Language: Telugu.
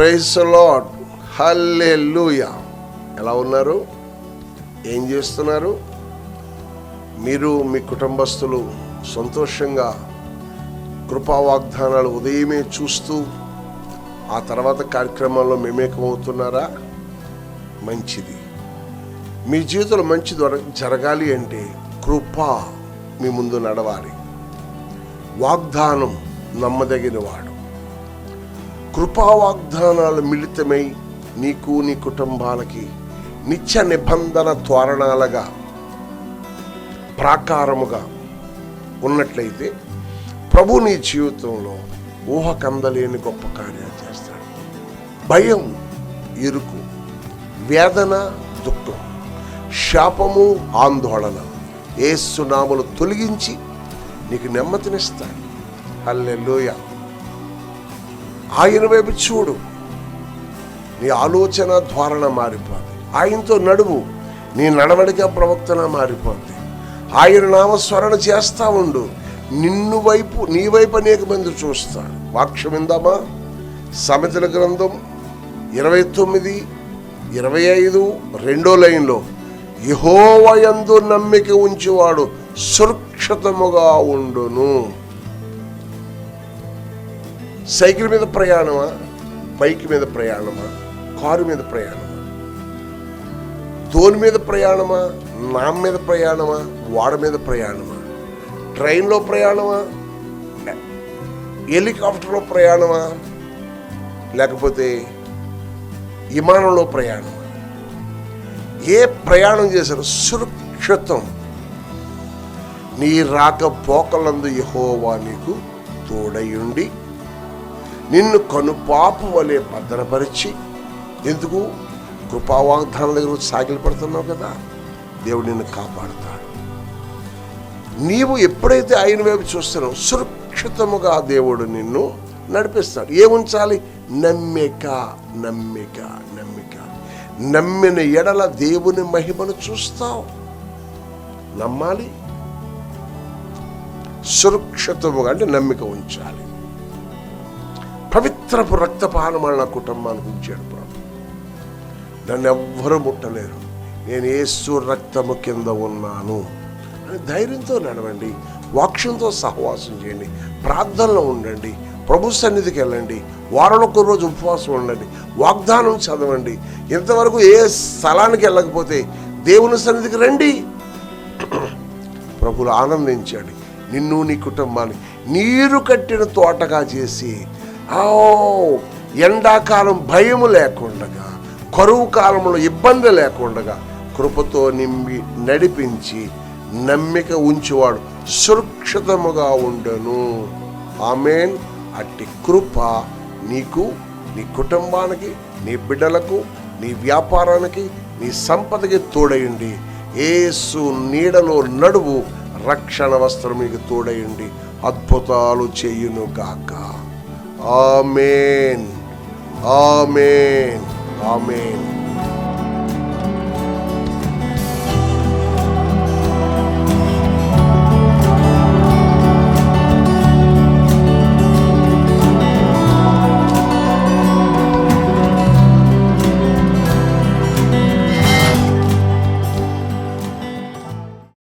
ప్రైజ్ లాడ్ హల్లే ఎలా ఉన్నారు? ఏం చేస్తున్నారు? మీరు మీ కుటుంబస్తులు సంతోషంగా కృపా వాగ్దానాలు ఉదయమే చూస్తూ ఆ తర్వాత కార్యక్రమాల్లో మేమేకమవుతున్నారా? మంచిది. మీ జీవితంలో మంచి జరగాలి అంటే కృప మీ ముందు నడవాలి. వాగ్దానం నమ్మదగినవాడు. కృపావాగ్దానాలు మిళితమై నీకు నీ కుటుంబాలకి నిత్య నిబంధన తోరణాలుగా ప్రాకారముగా ఉన్నట్లయితే ప్రభు నీ జీవితంలో ఊహకందలేని గొప్ప కార్యాలు చేస్తాడు. భయం ఇరుకు వేదన దుఃఖం శాపము ఆందోళన ఏసునాములు తొలగించి నీకు నెమ్మదినిస్తాడు. హల్లెలూయా. ఆయన వైపు చూడు. నీ ఆలోచన ధోరణ మారిపోద్ది. ఆయనతో నడువు. నీ నడవడిక ప్రవక్తన మారిపోద్ది. ఆయన నామస్మరణ చేస్తా ఉండు. నిన్ను వైపు నీ వైపు అనేక మంది చూస్తాడు వాక్యం ఇందామా సమితుల గ్రంథం ఇరవై తొమ్మిది ఇరవై ఐదు రెండో లైన్లో యహోవయందు నమ్మిక ఉంచేవాడు సురక్షితముగా ఉండును. సైకిల్ మీద ప్రయాణమా? బైక్ మీద ప్రయాణమా? కారు మీద ప్రయాణమా? తోని మీద ప్రయాణమా? నామ్ మీద ప్రయాణమా? వాడ మీద ప్రయాణమా? ట్రైన్లో ప్రయాణమా? హెలికాప్టర్లో ప్రయాణమా? లేకపోతే విమానంలో ప్రయాణమా? ఏ ప్రయాణం చేశారు సురక్షితం. నీ రాక పోకలందు యహోవా నీకు తోడయుండి నిన్ను కనుపాపు వలె భద్రపరిచి. ఎందుకు? కృపావాగ్దానం దగ్గర సాగిలి పడుతున్నావు కదా. దేవుడు నిన్ను కాపాడుతాడు. నీవు ఎప్పుడైతే ఆయన వైపు చూస్తున్నావు సురక్షితముగా దేవుడు నిన్ను నడిపిస్తాడు. ఏముంచాలి? నమ్మిక నమ్మిక నమ్మిక. నమ్మిన ఎడల దేవుని మహిమను చూస్తావు. నమ్మాలి? సురక్షితముగా అంటే నమ్మిక ఉంచాలి. పవిత్రపు రక్తపానం నా కుటుంబానికి ఉంచాడు ప్రభు. నన్ను ఎవ్వరూ ముట్టలేరు. నేను ఏసు రక్తము కింద ఉన్నాను. అని ధైర్యంతో నడవండి. వాక్షంతో సహవాసం చేయండి. ప్రార్థనలో ఉండండి. ప్రభు సన్నిధికి వెళ్ళండి. వారంలో ఒక రోజు ఉపవాసం ఉండండి. వాగ్దానం చదవండి. ఇంతవరకు ఏ స్థలానికి వెళ్ళకపోతే దేవుని సన్నిధికి రండి. ప్రభులు ఆనందించాడు. నిన్ను నీ కుటుంబాన్ని నీరు కట్టిన తోటగా చేసి ఆ ఎండాకాలం భయము లేకుండగా కరువు కాలంలో ఇబ్బంది లేకుండగా కృపతో నింపి నడిపించి నమ్మిక ఉంచేవాడు సురక్షితముగా ఉండను. ఆమెన్. అట్టి కృప నీకు నీ కుటుంబానికి నీ బిడ్డలకు నీ వ్యాపారానికి నీ సంపదకి తోడయండి. ఏసు నీడలో నడువు రక్షణ వస్త్రం మీకు తోడయండి. అద్భుతాలు చేయును కాక ఆమెన్ ఆమెన్ ఆమెన్